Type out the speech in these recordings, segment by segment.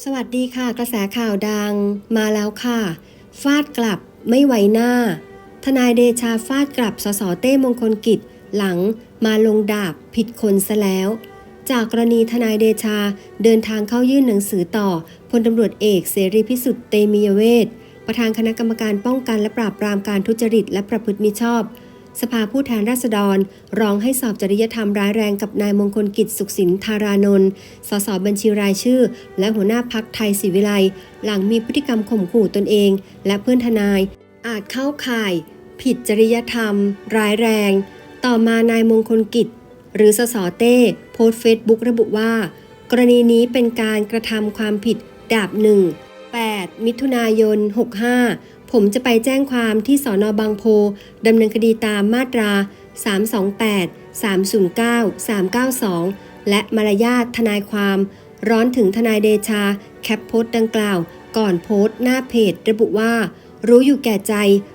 สวัสดีค่ะ กระแสข่าวดังมาแล้วค่ะ ฟาดกลับไม่ไหวหน้า ทนายเดชาฟาดกลับสสเต้มงคลกิจ หลังมาลงดาบผิดคนซะแล้ว จากกรณีทนายเดชาเดินทางเข้ายื่นหนังสือต่อพลตำรวจเอกเสรีพิสุทธิ์เตมียเวทประธานคณะกรรมการป้องกันและปราบปรามการทุจริตและประพฤติมิชอบ สภาผู้แทนราษฎร ร้องให้สอบจริยธรรมร้ายแรงกับนายมงคลกิจสุขสินธารานนท์ สสบัญชีรายชื่อ และหัวหน้าพักไทยศิวิไล หลังมีพฤติกรรมข่มขู่ตนเอง และเพื่อนทนาย อาจเข้าข่าย ผิดจริยธรรม ร้ายแรง ต่อมานายมงคลกิจ หรือสสเต้ โพสต์เฟซบุ๊กระบุว่า กรณีนี้เป็นการกระทำความผิดดาบหนึ่ง8มิถุนายน 65 ผมจะไปแจ้งความที่สอนอบางโพดำเนินคดีตามมาตรา 328 309 392 และมารยาททนายความ ร้อนถึงทนายเดชา แคปโพสต์ดังกล่าว ก่อนโพสต์หน้าเพจ ระบุว่า รู้อยู่แก่ใจ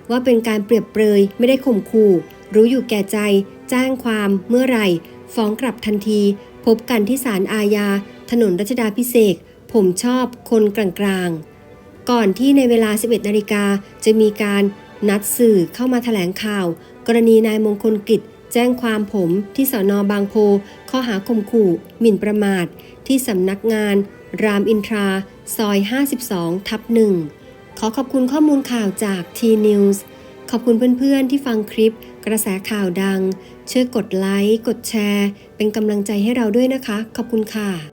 ว่าเป็นการเปรียบเปรยไม่ได้ข่มขู่ รู้อยู่แก่ใจ แจ้งความเมื่อไหร่ ฟ้องกลับทันที พบกันที่ศาลอาญา ถนนรัชดาพิเศษ ผมชอบคนกลางๆ ก่อนที่ในเวลา 11 นาฬิกาจะมีการนัดสื่อเข้ามาแถลงข่าว กรณีนายมงคลกิจ แจ้งความผมที่สอนอบางโพ ข้อหาข่มขู่หมิ่นประมาท ที่สำนักงาน รามอินทรา ซอย 52 ทับหนึ่งขอขอบคุณข้อมูลข่าวจาก T-News ขอบคุณเพื่อนๆที่ฟังคลิป กระแสข่าวดัง ช่วยกดไลค์ กดแชร์ เป็นกำลังใจให้เราด้วยนะคะ ขอบคุณค่ะ